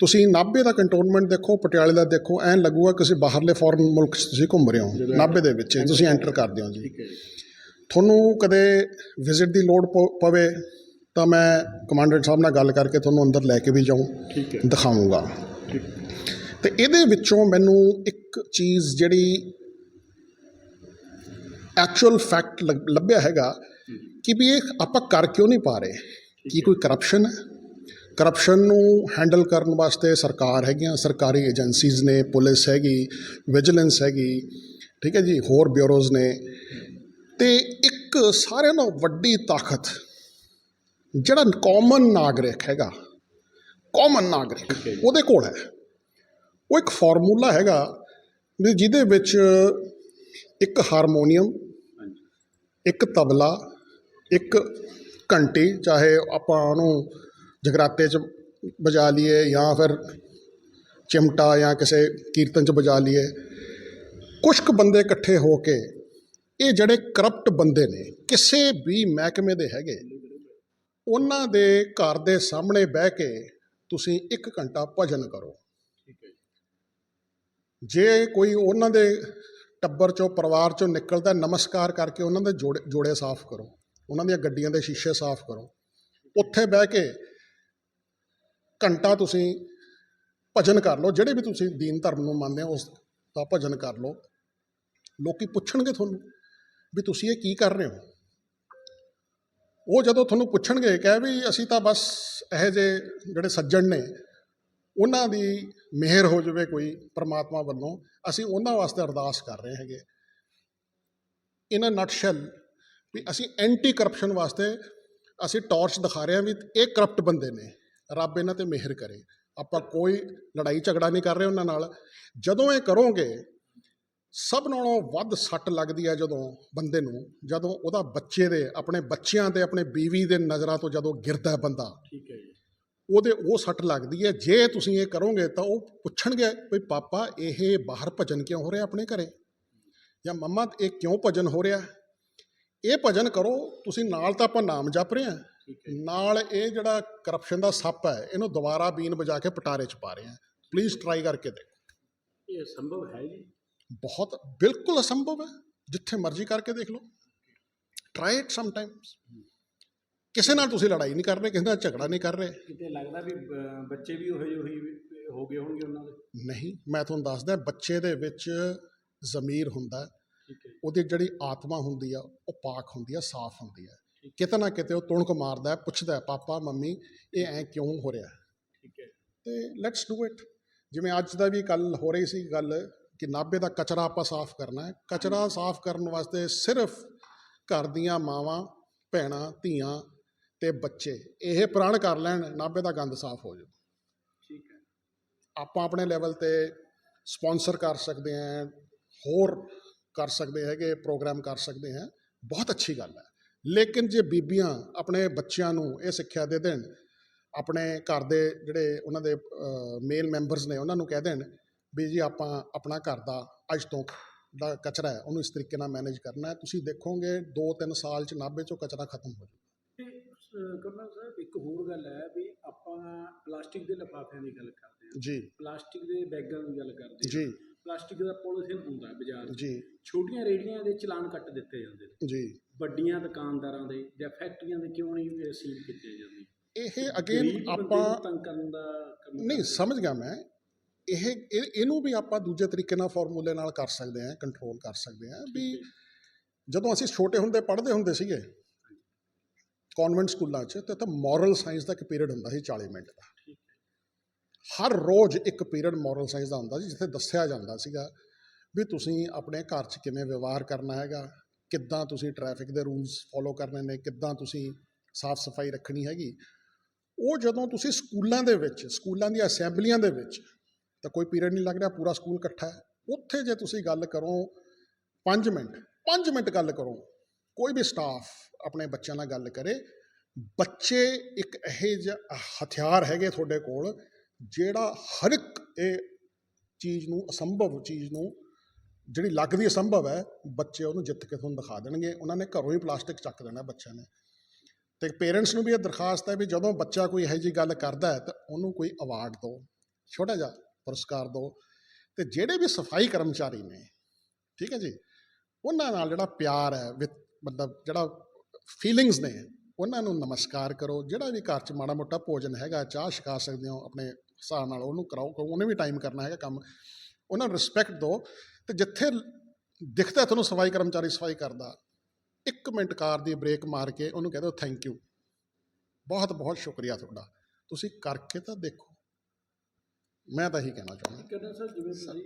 ਤੁਸੀਂ ਨਾਭੇ ਦਾ ਕੰਟੋਨਮੈਂਟ ਦੇਖੋ ਪਟਿਆਲੇ ਦਾ ਦੇਖੋ ਐਂ ਲੱਗੂਗਾ ਕਿਸੇ ਬਾਹਰਲੇ ਫੋਰਨ ਮੁਲਕ 'ਚ ਤੁਸੀਂ ਘੁੰਮ ਰਹੇ ਹੋ ਨਾਭੇ ਦੇ ਵਿੱਚ ਤੁਸੀਂ ਐਂਟਰ ਕਰਦੇ ਹੋ ਜੀ। ਤੁਹਾਨੂੰ ਕਦੇ ਵਿਜ਼ਿਟ ਦੀ ਲੋੜ ਪਵੇ ਤਾਂ ਮੈਂ ਕਮਾਂਡੈਂਟ ਸਾਹਿਬ ਨਾਲ ਗੱਲ ਕਰਕੇ ਤੁਹਾਨੂੰ ਅੰਦਰ ਲੈ ਕੇ ਵੀ ਹੈ। ਦਿਖਾਵਾਂਗਾ ਤੇ ਇਹਦੇ ਵਿੱਚੋਂ ਮੈਨੂੰ ਇੱਕ ਚੀਜ਼ ਜਿਹੜੀ ਐਕਚੁਅਲ ਫੈਕਟ ਲੱਭਿਆ ਹੈਗਾ ਕਿ ਵੀ ਇਹ ਆਪਾਂ ਕਰ ਕਿਉਂ ਨਹੀਂ ਪਾ ਰਹੇ? ਕੀ ਕੋਈ ਕਰਪਸ਼ਨ ਹੈ? ਕਰਪਸ਼ਨ ਨੂੰ ਹੈਂਡਲ ਕਰਨ ਵਾਸਤੇ ਸਰਕਾਰ ਹੈਗੀਆਂ ਸਰਕਾਰੀ ਏਜੰਸੀਜ਼ ਨੇ ਪੁਲਿਸ ਹੈਗੀ ਵਿਜੀਲੈਂਸ ਹੈਗੀ ਠੀਕ ਹੈ ਜੀ ਹੋਰ ਬਿਊਰੋਜ਼ ਨੇ। ਤੇ ਇੱਕ ਸਾਰਿਆਂ ਨਾਲੋਂ ਵੱਡੀ ਤਾਕਤ ਜਿਹੜਾ ਕਾਮਨ ਨਾਗਰਿਕ ਹੈਗਾ ਕਾਮਨ ਨਾਗਰਿਕ ਉਹਦੇ ਕੋਲ ਹੈ। ਉਹ ਇੱਕ ਫਾਰਮੂਲਾ ਹੈਗਾ ਜਿਹਦੇ ਵਿੱਚ ਇੱਕ ਹਾਰਮੋਨੀਅਮ ਇੱਕ ਤਬਲਾ ਇੱਕ ਘੰਟੀ ਚਾਹੇ ਆਪਾਂ ਉਹਨੂੰ ਜਗਰਾਤੇ 'ਚ ਵਜਾ ਲਈਏ ਜਾਂ ਫਿਰ ਚਿਮਟਾ ਜਾਂ ਕਿਸੇ ਕੀਰਤਨ 'ਚ ਵਜਾ ਲਈਏ। ਕੁਝ ਕੁ ਬੰਦੇ ਇਕੱਠੇ ਹੋ ਕੇ ਇਹ ਜਿਹੜੇ ਕਰਪਟ ਬੰਦੇ ਨੇ ਕਿਸੇ ਵੀ ਮਹਿਕਮੇ ਦੇ ਹੈਗੇ ਉਹਨਾਂ ਦੇ ਘਰ ਦੇ ਸਾਹਮਣੇ ਬਹਿ ਕੇ ਤੁਸੀਂ ਇੱਕ ਘੰਟਾ ਭਜਨ ਕਰੋ। ਜੇ ਕੋਈ ਉਹਨਾਂ ਦੇ ਟੱਬਰ ਚੋਂ, ਪਰਿਵਾਰ ਚੋਂ ਨਿਕਲਦਾ, ਨਮਸਕਾਰ ਕਰਕੇ ਉਹਨਾਂ ਦੇ ਜੋੜੇ ਜੋੜੇ ਸਾਫ਼ ਕਰੋ। ਉਹਨਾਂ ਦੀਆਂ ਗੱਡੀਆਂ ਦੇ ਸ਼ੀਸ਼ੇ ਸਾਫ਼ ਕਰੋ। ਉੱਥੇ ਬਹਿ ਕੇ ਘੰਟਾ ਤੁਸੀਂ ਭਜਨ ਕਰ ਲਓ, ਜਿਹੜੇ ਵੀ ਤੁਸੀਂ ਦੀਨ ਧਰਮ ਨੂੰ ਮੰਨਦੇ ਹੋ, ਉਸ ਦਾ ਭਜਨ ਕਰ ਲਓ। ਲੋਕੀ ਪੁੱਛਣਗੇ ਤੁਹਾਨੂੰ ਵੀ ਤੁਸੀਂ ਇਹ ਕੀ ਕਰ ਰਹੇ ਹੋ? ਉਹ ਜਦੋਂ ਤੁਹਾਨੂੰ ਪੁੱਛਣਗੇ, ਕਹੇ ਵੀ ਅਸੀਂ ਤਾਂ ਬਸ ਇਹੋ ਜਿਹੇ ਜਿਹੜੇ ਸੱਜਣ ਨੇ, ਉਹਨਾਂ ਦੀ ਮਿਹਰ ਹੋ ਜਾਵੇ ਕੋਈ ਪਰਮਾਤਮਾ ਵੱਲੋਂ। ਅਸੀਂ ਉਹਨਾਂ ਵਾਸਤੇ ਅਰਦਾਸ ਕਰ ਰਹੇ ਹੈਗੇ। ਇਨ ਅ ਨਟਸ਼ੈਲ ਵੀ ਅਸੀਂ ਐਂਟੀ ਕਰਪਸ਼ਨ ਵਾਸਤੇ ਅਸੀਂ ਟਾਰਚ ਦਿਖਾ ਰਹੇ ਹਾਂ ਵੀ ਇਹ ਕਰਪਟ ਬੰਦੇ ਨੇ। ਰੱਬ ਇਹਨਾਂ ਤੇ ਮਿਹਰ ਕਰੇ। ਆਪਾਂ ਕੋਈ ਲੜਾਈ ਝਗੜਾ ਨਹੀਂ ਕਰ ਰਹੇ ਉਹਨਾਂ ਨਾਲ। ਜਦੋਂ ਇਹ ਕਰੋਗੇ, ਸਭ ਨਾਲੋਂ ਵੱਧ ਸੱਟ ਲੱਗਦੀ ਹੈ ਜਦੋਂ ਬੰਦੇ ਨੂੰ, ਜਦੋਂ ਉਹਦਾ ਬੱਚੇ ਦੇ, ਆਪਣੇ ਬੱਚਿਆਂ ਤੇ ਆਪਣੇ ਬੀਵੀ ਦੇ ਨਜ਼ਰਾਂ ਤੋਂ ਜਦੋਂ ਗਿਰਦਾ ਬੰਦਾ। ਠੀਕ ਹੈ ਉਹਦੇ ਉਹ ਸੱਟ ਲੱਗਦੀ ਹੈ। ਜੇ ਤੁਸੀਂ ਇਹ ਕਰੋਗੇ ਤਾਂ ਉਹ ਪੁੱਛਣਗੇ ਵੀ ਪਾਪਾ ਇਹ ਬਾਹਰ ਭਜਨ ਕਿਉਂ ਹੋ ਰਿਹਾ ਆਪਣੇ ਘਰੇ? ਜਾਂ ਮੰਮਾ ਇਹ ਕਿਉਂ ਭਜਨ ਹੋ ਰਿਹਾ? ਇਹ ਭਜਨ ਕਰੋ ਤੁਸੀਂ ਨਾਲ ਤਾਂ ਆਪਾਂ ਨਾਮ ਜਪ ਰਹੇ ਹਾਂ। ਨਾਲ ਇਹ ਜਿਹੜਾ ਕਰਪਸ਼ਨ ਦਾ ਸੱਪ ਹੈ ਇਹਨੂੰ ਦੁਬਾਰਾ ਬੀਨ ਵਜਾ ਕੇ ਪਟਾਰੇ ਚ ਪਾ ਰਹੇ ਹਾਂ। ਪਲੀਜ਼ ਟਰਾਈ ਕਰਕੇ ਦੇਖੋ। ਇਹ ਸੰਭਵ ਹੈ ਜੀ। ਬਹੁਤ ਬਿਲਕੁਲ ਅਸੰਭਵ ਹੈ। ਜਿੱਥੇ ਮਰਜ਼ੀ ਕਰਕੇ ਦੇਖ ਲਓ। ਟਰਾਈ ਇਟ ਸਮ ਟਾਈਮਸ ਕਿਸੇ ਨਾਲ ਤੁਸੀਂ ਲੜਾਈ ਨਹੀਂ ਕਰ ਰਹੇ ਕਿਸੇ ਨਾਲ ਝਗੜਾ ਨਹੀਂ ਕਰ ਰਹੇ। ਕਿਤੇ ਲੱਗਦਾ ਵੀ ਬੱਚੇ ਵੀ ਉਹੋ ਜਿਹੇ ਹੋ ਗਏ ਹੋਣਗੇ ਉਹਨਾਂ ਦੇ? ਨਹੀਂ ਮੈਂ ਤੁਹਾਨੂੰ ਦੱਸਦਾ ਬੱਚੇ ਦੇ ਵਿੱਚ ਜ਼ਮੀਰ ਹੁੰਦਾ ਹੈ। ਠੀਕ ਹੈ ਉਹਦੀ ਜਿਹੜੀ ਆਤਮਾ ਹੁੰਦੀ ਆ ਉਹ ਪਾਕ ਹੁੰਦੀ ਆ ਸਾਫ਼ ਹੁੰਦੀ ਆ। ਕਿਤੇ ਨਾ ਕਿਤੇ ਉਹ ਤੁਣਕ ਮਾਰਦਾ ਹੈ, ਪੁੱਛਦਾ ਹੈ, ਪਾਪਾ ਮੰਮੀ ਇਹ ਐ ਕਿਉਂ ਹੋ ਰਿਹਾ ਠੀਕ ਹੈ। ਤੇ ਲੈਟਸ ਡੂ ਇਟ ਜਿਵੇਂ ਅੱਜ ਦਾ ਵੀ ਕੱਲ ਹੋ ਰਹੀ ਸੀ ਗੱਲ ਕਿ ਨਾਭੇ ਦਾ ਕਚਰਾ ਆਪਾਂ ਸਾਫ਼ ਕਰਨਾ ਹੈ। ਕਚਰਾ ਸਾਫ਼ ਕਰਨ ਵਾਸਤੇ ਸਿਰਫ ਘਰ ਦੀਆਂ ਮਾਵਾਂ ਭੈਣਾਂ ਧੀਆਂ ਤੇ ਬੱਚੇ ਇਹ ਪ੍ਰਣ ਕਰ ਲੈਣ ਨਾਭੇ ਦਾ ਗੰਦ ਸਾਫ਼ ਹੋ ਜਾਊ ਠੀਕ ਹੈ। ਆਪਾਂ ਆਪਣੇ ਲੈਵਲ ਤੇ ਸਪਾਂਸਰ ਕਰ ਸਕਦੇ ਹਾਂ ਹੋਰ ਕਰ ਸਕਦੇ ਹੈਗੇ ਪ੍ਰੋਗਰਾਮ ਕਰ ਸਕਦੇ ਹਾਂ ਬਹੁਤ ਅੱਛੀ ਗੱਲ ਹੈ। ਲੇਕਿਨ ਜੇ ਬੀਬੀਆਂ ਆਪਣੇ ਬੱਚਿਆਂ ਨੂੰ ਇਹ ਸਿੱਖਿਆ ਦੇ ਦੇਣ ਆਪਣੇ ਘਰ ਦੇ ਜਿਹੜੇ ਉਹਨਾਂ ਦੇ ਮੇਲ ਮੈਂਬਰਸ ਨੇ ਉਹਨਾਂ ਨੂੰ ਕਹਿ ਦੇਣ ਵੀ ਜੀ ਆਪਾਂ ਆਪਣਾ ਘਰ ਦਾ ਅੱਜ ਤੋਂ ਦਾ ਕਚਰਾ ਹੈ ਉਹਨੂੰ ਇਸ ਤਰੀਕੇ ਨਾਲ ਮੈਨੇਜ ਕਰਨਾ ਹੈ। ਤੁਸੀਂ ਦੇਖੋਗੇ 2-3 ਸਾਲ ਚ ਨਾਭੇ ਚੋਂ ਕਚਰਾ ਖਤਮ ਹੋ ਜਾਊ ਤੇ ਕਰਨਾ ਸਾਹਿਬ ਇੱਕ ਹੋਰ ਗੱਲ ਹੈ ਵੀ ਆਪਾਂ ਪਲਾਸਟਿਕ ਦੇ ਲਿਫਾਫਿਆਂ ਦੀ ਗੱਲ ਕਰਦੇ ਹਾਂ। ਜੀ। ਪਲਾਸਟਿਕ ਦੇ ਬੈਗਾਂ ਦੀ ਗੱਲ ਕਰਦੇ ਹਾਂ। ਜੀ। ਪਲਾਸਟਿਕ ਦਾ ਪੋਲੀਥੀਨ ਹੁੰਦਾ ਹੈ ਬਾਜ਼ਾਰ ਜੀ। ਛੋਟੀਆਂ ਰੇੜੀਆਂ ਦੇ ਚਲਾਨ ਕੱਟ ਦਿੱਤੇ ਜਾਂਦੇ ਨੇ। ਜੀ। ਵੱਡੀਆਂ ਦੁਕਾਨਦਾਰਾਂ ਦੇ ਜਾਂ ਫੈਕਟਰੀਆਂ ਦੇ ਕਿਉਂ ਨਹੀਂ ਸੀਲ ਕੀਤੇ ਜਾਂਦੇ? ਇਹ ਅਗੇਨ ਆਪਾਂ ਤੰਗ ਕਰਨ ਦਾ ਨਹੀਂ। ਸਮਝ ਗਿਆ ਮੈਂ। ਇਹ ਇਹ- ਇਹਨੂੰ ਵੀ ਆਪਾਂ ਦੂਜੇ ਤਰੀਕੇ ਨਾਲ ਫਾਰਮੂਲੇ ਨਾਲ ਕਰ ਸਕਦੇ ਹਾਂ ਕੰਟਰੋਲ ਕਰ ਸਕਦੇ ਹਾਂ ਵੀ ਜਦੋਂ ਅਸੀਂ ਛੋਟੇ ਹੁੰਦੇ ਪੜ੍ਹਦੇ ਹੁੰਦੇ ਸੀਗੇ ਕਨਵੈਂਟ ਸਕੂਲਾਂ 'ਚ, ਤੇ ਤਾਂ ਮੋਰਲ ਸਾਇੰਸ ਦਾ ਇੱਕ ਪੀਰੀਅਡ ਹੁੰਦਾ ਸੀ 40 ਮਿੰਟ ਦਾ। ਹਰ ਰੋਜ਼ ਇੱਕ ਪੀਰੀਅਡ ਮੋਰਲ ਸਾਇੰਸ ਦਾ ਹੁੰਦਾ ਸੀ, ਜਿੱਥੇ ਦੱਸਿਆ ਜਾਂਦਾ ਸੀਗਾ ਵੀ ਤੁਸੀਂ ਆਪਣੇ ਘਰ 'ਚ ਕਿਵੇਂ ਵਿਵਹਾਰ ਕਰਨਾ ਹੈਗਾ, ਕਿੱਦਾਂ ਤੁਸੀਂ ਟ੍ਰੈਫਿਕ ਦੇ ਰੂਲਸ ਫੋਲੋ ਕਰਨੇ ਨੇ, ਕਿੱਦਾਂ ਤੁਸੀਂ ਸਾਫ਼ ਸਫ਼ਾਈ ਰੱਖਣੀ ਹੈਗੀ। ਉਹ ਜਦੋਂ ਤੁਸੀਂ ਸਕੂਲਾਂ ਦੇ ਵਿੱਚ, ਸਕੂਲਾਂ ਦੀਆਂ ਅਸੈਂਬਲੀਆਂ ਦੇ ਵਿੱਚ, ਤਾਂ ਕੋਈ ਪੀਰੀਅਡ ਨਹੀਂ ਲੱਗ ਰਿਹਾ, ਪੂਰਾ ਸਕੂਲ ਇਕੱਠਾ ਹੈ। ਉੱਥੇ ਜੇ ਤੁਸੀਂ ਗੱਲ ਕਰੋ 5 ਮਿੰਟ 5 ਮਿੰਟ ਗੱਲ ਕਰੋ ਕੋਈ ਵੀ ਸਟਾਫ ਆਪਣੇ ਬੱਚਿਆਂ ਨਾਲ ਗੱਲ ਕਰੇ, ਬੱਚੇ ਇੱਕ ਇਹੋ ਜਿਹਾ ਹਥਿਆਰ ਹੈਗੇ ਤੁਹਾਡੇ ਕੋਲ, ਜਿਹੜਾ ਹਰ ਇੱਕ ਇਹ ਚੀਜ਼ ਨੂੰ ਅਸੰਭਵ ਚੀਜ਼ ਨੂੰ, ਜਿਹੜੀ ਲੱਗਦੀ ਅਸੰਭਵ ਹੈ, ਬੱਚੇ ਉਹਨੂੰ ਜਿੱਤ ਕੇ ਤੁਹਾਨੂੰ ਦਿਖਾ ਦੇਣਗੇ। ਉਹਨਾਂ ਨੇ ਘਰੋਂ ਹੀ ਪਲਾਸਟਿਕ ਚੱਕ ਦੇਣਾ ਬੱਚਿਆਂ ਨੇ। ਤੇ ਪੇਰੈਂਟਸ ਨੂੰ ਵੀ ਇਹ ਦਰਖਾਸਤ ਹੈ ਵੀ ਜਦੋਂ ਬੱਚਾ ਕੋਈ ਇਹੋ ਜਿਹੀ ਗੱਲ ਕਰਦਾ ਹੈ, ਤਾਂ ਉਹਨੂੰ ਕੋਈ ਅਵਾਰਡ ਦਿਓ, ਛੋਟਾ ਜਿਹਾ ਪੁਰਸਕਾਰ ਦਿਓ। ਤੇ ਜਿਹੜੇ ਵੀ ਸਫ਼ਾਈ ਕਰਮਚਾਰੀ ਨੇ, ਠੀਕ ਹੈ ਜੀ, ਉਹਨਾਂ ਨਾਲ ਜਿਹੜਾ ਪਿਆਰ ਹੈ ਵਿਦ ਮਤਲਬ ਜਿਹੜਾ ਫੀਲਿੰਗਸ ਨੇ ਉਹਨਾਂ ਨੂੰ ਨਮਸਕਾਰ ਕਰੋ। ਜਿਹੜਾ ਵੀ ਘਰ 'ਚ ਮਾੜਾ ਮੋਟਾ ਭੋਜਨ ਹੈਗਾ ਚਾਹ ਛਕਾ ਸਕਦੇ ਹੋ ਆਪਣੇ ਹਿਸਾਬ ਨਾਲ ਉਹਨੂੰ ਕਰਾਓ ਉਹਨੇ ਵੀ ਟਾਈਮ ਕਰਨਾ ਹੈਗਾ ਕੰਮ। ਉਹਨਾਂ ਨੂੰ ਰਿਸਪੈਕਟ ਦਿਓ ਤੇ ਜਿੱਥੇ ਦਿਖਦਾ ਤੁਹਾਨੂੰ ਸਫ਼ਾਈ ਕਰਮਚਾਰੀ ਸਫ਼ਾਈ ਕਰਦਾ ਇੱਕ ਮਿੰਟ ਕਾਰ ਦੀ ਬ੍ਰੇਕ ਮਾਰ ਕੇ ਉਹਨੂੰ ਕਹਿ ਦਿਓ ਥੈਂਕ ਯੂ ਬਹੁਤ ਬਹੁਤ ਸ਼ੁਕਰੀਆ ਤੁਹਾਡਾ। ਤੁਸੀਂ ਕਰਕੇ ਤਾਂ ਦੇਖੋ। ਮੈਂ ਤਾਂ ਇਹੀ ਕਹਿਣਾ ਚਾਹੁੰਦਾ ਕਹਿੰਦਾ ਸਰ ਜਿਵੇਂ ਤੁਸੀਂ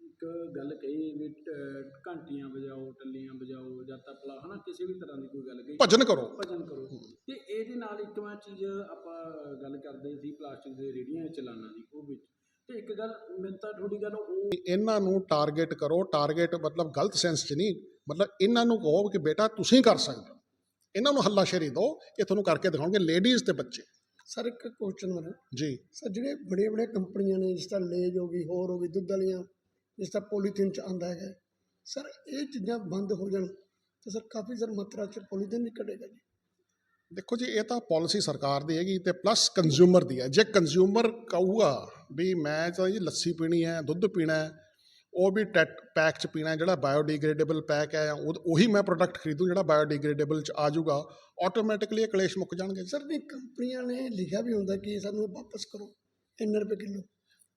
ਇੱਕ ਗੱਲ ਕਹੀ ਵੀ ਟ- ਘੰਟੀਆਂ ਵਜਾਓ ਟੱਲੀਆਂ ਵਜਾਓ ਜਾਂ ਤਪਲਾ ਹਨਾ ਕਿਸੇ ਵੀ ਤਰ੍ਹਾਂ ਦੀ ਕੋਈ ਗੱਲ ਕਹੀ। ਭਜਨ ਕਰੋ। ਭਜਨ ਕਰੋ। ਤੇ ਇਹਦੇ ਨਾਲ ਇੱਕ ਮੈਂ ਚੀਜ਼ ਆਪਾਂ ਗੱਲ ਕਰਦੇ ਸੀ ਪਲਾਸਟਿਕ ਦੇ ਰੇੜੀਆਂ ਚਲਾਨਾਂ ਦੀ ਉਹ ਵਿੱਚ। ਤੇ ਇੱਕ ਗੱਲ ਮੈਨੂੰ ਤਾਂ ਥੋੜੀ ਗੱਲ ਉਹ ਇਹਨਾਂ ਨੂੰ ਟਾਰਗੇਟ ਕਰੋ। ਟਾਰਗੇਟ ਮਤਲਬ ਗਲਤ ਸੈਂਸ 'ਚ ਨਹੀਂ ਮਤਲਬ ਇਹਨਾਂ ਨੂੰ ਕਹੋ ਕਿ ਬੇਟਾ ਤੁਸੀਂ ਕਰ ਸਕਦੇ ਹੋ। ਇਹਨਾਂ ਨੂੰ ਹੱਲਾਸ਼ੇਰੀ ਦਿਓ ਇਹ ਤੁਹਾਨੂੰ ਕਰਕੇ ਦਿਖਾਉਣਗੇ ਲੇਡੀਜ਼ ਤੇ ਬੱਚੇ। ਸਰ ਇੱਕ ਕੁਐਸਚਨ ਮੇਰਾ ਜੀ। ਸਰ ਜਿਹੜੇ ਬੜੀਆਂ ਬੜੀਆਂ ਕੰਪਨੀਆਂ ਨੇ ਜਿਸ ਤਰ੍ਹਾਂ ਲੇਜ ਹੋ ਗਈ ਹੋਰ ਹੋ ਗਈ ਦੁੱਧ ਵਾਲੀਆਂ ਜਿਸ ਤਰ੍ਹਾਂ ਪੋਲੀਥੀਨ ਚ ਆਂਦਾ ਹੈਗਾ ਸਰ ਇਹ ਚੀਜ਼ਾਂ ਬੰਦ ਹੋ ਜਾਣ ਤਾਂ ਸਰ ਕਾਫੀ ਸਰ ਮਾਤਰਾ ਚ ਪੋਲੀਥੀਨ ਨਿਕਲੇਗਾ ਜੀ। ਦੇਖੋ ਜੀ ਇਹ ਤਾਂ ਪਾਲਿਸੀ ਸਰਕਾਰ ਦੀ ਹੈਗੀ ਤੇ ਪਲੱਸ ਕੰਜ਼ਿਊਮਰ ਦੀ ਹੈ। ਜੇ ਕੰਜ਼ਿਊਮਰ ਕਹੂਗਾ ਵੀ ਮੈਂ ਤਾਂ ਜੀ ਲੱਸੀ ਪੀਣੀ ਹੈ ਦੁੱਧ ਪੀਣਾ ਹੈ ਉਹ ਵੀ ਟੈਟ ਪੈਕ ਚ ਪੀਣਾ ਜਿਹੜਾ ਬਾਇਓਡੀਗ੍ਰੇਡੇਬਲ ਪੈਕ ਹੈ ਉਹ ਮੈਂ ਪ੍ਰੋਡਕਟ ਖਰੀਦੂ ਜਿਹੜਾ ਬਾਇਓਡੀਗ੍ਰੇਡੇਬਲ ਚ ਆ ਜਾਊਗਾ ਆਟੋਮੈਟਿਕਲੀ ਇਹ ਕਲੇਸ਼ ਮੁੱਕ ਜਾਣਗੇ ਸਰ ਨਹੀਂ ਕੰਪਨੀਆਂ ਨੇ ਲਿਖਿਆ ਵੀ ਹੁੰਦਾ ਕਿ ਸਾਨੂੰ ਵਾਪਸ ਕਰੋ ਇੰਨੇ ਰੁਪਏ ਕਿਲੋ।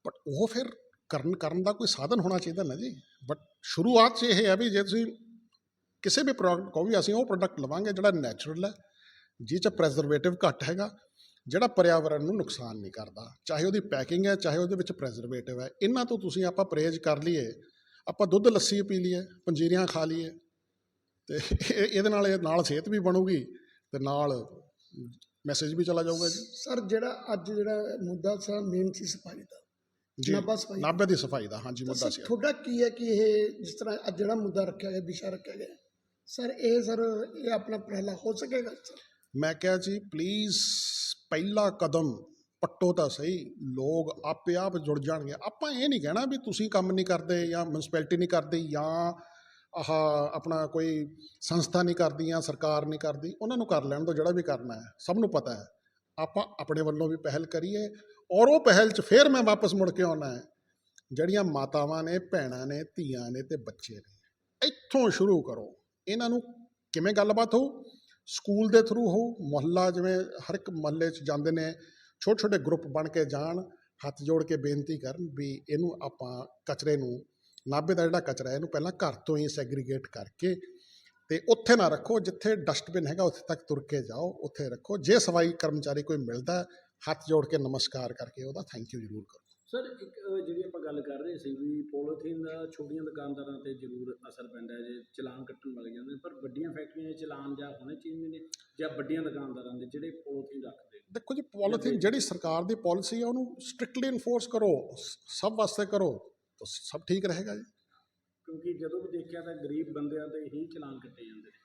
ਬਟ ਉਹ ਫਿਰ ਕਰਨ ਕਰਨ ਦਾ ਕੋਈ ਸਾਧਨ ਹੋਣਾ ਚਾਹੀਦਾ ਨਾ ਜੀ। ਬਟ ਸ਼ੁਰੂਆਤ 'ਚ ਇਹ ਹੈ ਵੀ ਜੇ ਤੁਸੀਂ ਕਿਸੇ ਵੀ ਪ੍ਰੋਡਕਟ ਕਹੋ ਵੀ ਅਸੀਂ ਉਹ ਪ੍ਰੋਡਕਟ ਲਵਾਂਗੇ ਜਿਹੜਾ ਨੈਚੁਰਲ ਹੈ ਜਿਹ 'ਚ ਪ੍ਰੈਜ਼ਰਵੇਟਿਵ ਘੱਟ ਹੈਗਾ, ਜਿਹੜਾ ਪਰਿਆਵਰਣ ਨੂੰ ਨੁਕਸਾਨ ਨਹੀਂ ਕਰਦਾ। ਚਾਹੇ ਉਹਦੀ ਪੈਕਿੰਗ ਹੈ, ਚਾਹੇ ਉਹਦੇ ਵਿੱਚ ਪ੍ਰੈਜ਼ਰਵੇਟਿਵ ਹੈ। ਇਹਨਾਂ ਤੋਂ ਤੁਸੀਂ ਆਪਾਂ ਪਰਹੇਜ਼ ਕਰ ਲਈਏ, ਆਪਾਂ ਦੁੱਧ, ਲੱਸੀ ਪੀ ਲਈਏ, ਪੰਜੀਰੀਆਂ ਖਾ ਲਈਏ, ਤੇ ਇਹ- ਇਹਦੇ ਨਾਲ ਇਹ ਨਾਲ ਸਿਹਤ ਵੀ ਬਣੂਗੀ ਤੇ ਨਾਲ ਮੈਸੇਜ ਵੀ ਚਲਾ ਜਾਊਗਾ ਜੀ। ਸਰ ਜਿਹੜਾ ਅੱਜ ਜਿਹੜਾ ਮੁੱਦਾ ਸਰ ਮੇਨ ਸੀ ਸਫ਼ਾਈ ਦਾ। ਨਾਭਾ ਸਫ਼ਾਈ। ਨਾਭੇ ਦੀ ਸਫ਼ਾਈ ਦਾ ਹਾਂਜੀ ਮੁੱਦਾ ਸੀ ਤੁਹਾਡਾ ਕੀ ਹੈ ਕਿ ਇਹ ਜਿਸ ਤਰ੍ਹਾਂ ਅੱਜ ਜਿਹੜਾ ਮੁੱਦਾ ਰੱਖਿਆ ਗਿਆ ਵਿਸ਼ਾ ਰੱਖਿਆ ਗਿਆ ਸਰ ਇਹ ਸਰ ਇਹ ਆਪਣਾ ਪਹਿਲਾ ਹੋ ਸਕੇਗਾ ਸਰ? ਮੈਂ ਕਿਹਾ ਜੀ ਪਲੀਜ਼ ਪਹਿਲਾ ਕਦਮ ਪੱਟੋ ਤਾਂ ਸਹੀ ਲੋਕ ਆਪੇ ਆਪ ਜੁੜ ਜਾਣਗੇ। ਆਪਾਂ ਇਹ ਨਹੀਂ ਕਹਿਣਾ ਵੀ ਤੁਸੀਂ ਕੰਮ ਨਹੀਂ ਕਰਦੇ ਜਾਂ ਮਿਊਨਿਸਪੈਲਿਟੀ ਨਹੀਂ ਕਰਦੀ ਜਾਂ ਆਹ ਆਪਣਾ ਕੋਈ ਸੰਸਥਾ ਨਹੀਂ ਕਰਦੀ ਜਾਂ ਸਰਕਾਰ ਨਹੀਂ ਕਰਦੀ ਉਹਨਾਂ ਨੂੰ ਕਰ ਲੈਣ ਤੋਂ ਜਿਹੜਾ ਵੀ ਕਰਨਾ ਹੈ ਸਭ ਨੂੰ ਪਤਾ ਹੈ। ਆਪਾਂ ਆਪਣੇ ਵੱਲੋਂ ਵੀ ਪਹਿਲ ਕਰੀਏ ਔਰ ਉਹ ਪਹਿਲ 'ਚ ਫੇਰ ਮੈਂ ਵਾਪਸ ਮੁੜ ਕੇ ਆਉਣਾ ਹੈ। ਜਿਹੜੀਆਂ ਮਾਤਾਵਾਂ ਨੇ, ਭੈਣਾਂ ਨੇ, ਧੀਆਂ ਨੇ ਤੇ ਬੱਚੇ ਨੇ, ਇੱਥੋਂ ਸ਼ੁਰੂ ਕਰੋ। ਇਹਨਾਂ ਨੂੰ ਕਿਵੇਂ ਗੱਲਬਾਤ ਹੋਊ? ਸਕੂਲ ਦੇ ਥਰੂ ਹੋਊ, ਮੁਹੱਲਾ ਜਿਵੇਂ ਹਰ ਇੱਕ ਮੁਹੱਲੇ 'ਚ ਜਾਂਦੇ ਨੇ ਛੋਟੇ ਛੋਟੇ ਗਰੁੱਪ ਬਣ ਕੇ ਜਾਣ, ਹੱਥ ਜੋੜ ਕੇ ਬੇਨਤੀ ਕਰਨ ਵੀ ਇਹਨੂੰ ਆਪਾਂ ਕਚਰੇ ਨੂੰ, ਨਾਭੇ ਦਾ ਜਿਹੜਾ ਕਚਰਾ ਇਹਨੂੰ ਪਹਿਲਾਂ ਘਰ ਤੋਂ ਹੀ ਸੈਗਰੀਗੇਟ ਕਰਕੇ ਤੇ ਉੱਥੇ ਨਾ ਰੱਖੋ ਜਿੱਥੇ ਡਸਟਬਿਨ ਹੈਗਾ ਉੱਥੇ ਤੱਕ ਤੁਰ ਕੇ ਜਾਓ ਉੱਥੇ ਰੱਖੋ। ਜੇ ਸਫ਼ਾਈ ਕਰਮਚਾਰੀ ਕੋਈ ਮਿਲਦਾ ਹੱਥ ਜੋੜ ਕੇ ਨਮਸਕਾਰ ਕਰਕੇ ਉਹਦਾ ਥੈਂਕ ਯੂ ਜ਼ਰੂਰ ਕਰੋ। ਸਰ ਇੱਕ ਜਿਹੜੀ ਆਪਾਂ ਗੱਲ ਕਰ ਰਹੇ ਸੀ ਵੀ ਪੋਲੀਥੀਨ ਦਾ ਛੋਟੀਆਂ ਦੁਕਾਨਦਾਰਾਂ ਤੇ ਜ਼ਰੂਰ ਅਸਰ ਪੈਂਦਾ ਜੇ ਚਲਾਨ ਕੱਟਣ ਲੱਗ ਜਾਂਦੇ ਪਰ ਵੱਡੀਆਂ ਫੈਕਟਰੀਆਂ 'ਚ ਚਲਾਨ ਜਾਂ ਹੋਣੇ ਚਾਹੀਦੇ ਨੇ ਜਾਂ ਵੱਡੀਆਂ ਦੁਕਾਨਦਾਰਾਂ ਦੇ ਜਿਹੜੇ ਪੋਲੀਥੀਨ ਰੱਖਦੇ ਦੇਖੋ ਜੀ ਪੋਲੀਥੀਨ ਜਿਹੜੀ ਸਰਕਾਰ ਦੀ ਪਾਲਿਸੀ ਹੈ ਉਹਨੂੰ ਸਟ੍ਰਿਕਟਲੀ ਇਨਫੋਰਸ ਕਰੋ ਸਭ ਵਾਸਤੇ ਕਰੋ ਤਾਂ ਸਭ ਠੀਕ ਰਹੇਗਾ ਜੀ। ਕਿਉਂਕਿ ਜਦੋਂ ਵੀ ਦੇਖਿਆ ਤਾਂ ਗਰੀਬ ਬੰਦਿਆਂ ਤੇ ਹੀ ਚਲਾਨ ਕੱਟੇ ਜਾਂਦੇ ਨੇ।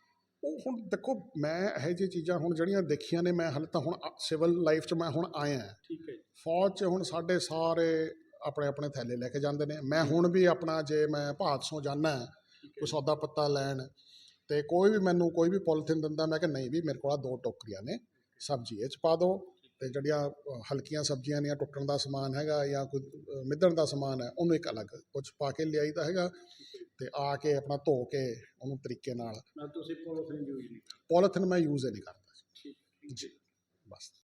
ਉਹ ਹੁਣ ਦੇਖੋ ਮੈਂ ਇਹੋ ਜਿਹੀ ਚੀਜ਼ਾਂ ਹੁਣ ਜਿਹੜੀਆਂ ਦੇਖੀਆਂ ਨੇ ਮੈਂ ਹਾਲੇ ਤਾਂ ਹੁਣ ਸਿਵਲ ਲਾਈਫ 'ਚ ਮੈਂ ਹੁਣ ਆਇਆ ਠੀਕ ਹੈ ਜੀ। ਫੌਜ 'ਚ ਹੁਣ ਸਾਡੇ ਸਾਰੇ ਆਪਣੇ ਆਪਣੇ ਥੈਲੇ ਲੈ ਕੇ ਜਾਂਦੇ ਨੇ। ਮੈਂ ਹੁਣ ਵੀ ਆਪਣਾ ਜੇ ਮੈਂ ਭਾਦਸੋਂ ਜਾਣਾ ਕੋਈ ਸੌਦਾ ਪੱਤਾ ਲੈਣ ਤੇ ਕੋਈ ਵੀ ਮੈਨੂੰ ਕੋਈ ਵੀ ਪੋਲੀਥੀਨ ਦਿੰਦਾ ਮੈਂ ਕਿ ਨਹੀਂ ਵੀ ਮੇਰੇ ਕੋਲ ਦੋ ਟੋਕਰੀਆਂ ਨੇ ਸਬਜ਼ੀ ਇਹ 'ਚ ਪਾ ਦਿਓ ਤੇ ਜਿਹੜੀਆਂ ਹਲਕੀਆਂ ਸਬਜ਼ੀਆਂ ਨੇ ਟੁੱਟਣ ਦਾ ਸਮਾਨ ਹੈਗਾ ਜਾਂ ਕੋਈ ਮਿੱਧਣ ਦਾ ਸਮਾਨ ਹੈ ਉਹਨੂੰ ਇੱਕ ਅਲੱਗ ਕੁਝ ਪਾ ਕੇ ਲਿਆਈਦਾ ਹੈਗਾ। ਤੇ ਆ ਕੇ ਆਪਣਾ ਧੋ ਕੇ ਉਹਨੂੰ ਤਰੀਕੇ ਨਾਲ। ਤੁਸੀਂ ਪੋਲੀਥੀਨ ਯੂਜ਼ ਨਹੀਂ ਪੋਲੀਥੀਨ ਮੈਂ ਯੂਜ਼ ਹੀ ਨਹੀਂ ਕਰਦਾ। ਠੀਕ ਜੀ। ਬਸ।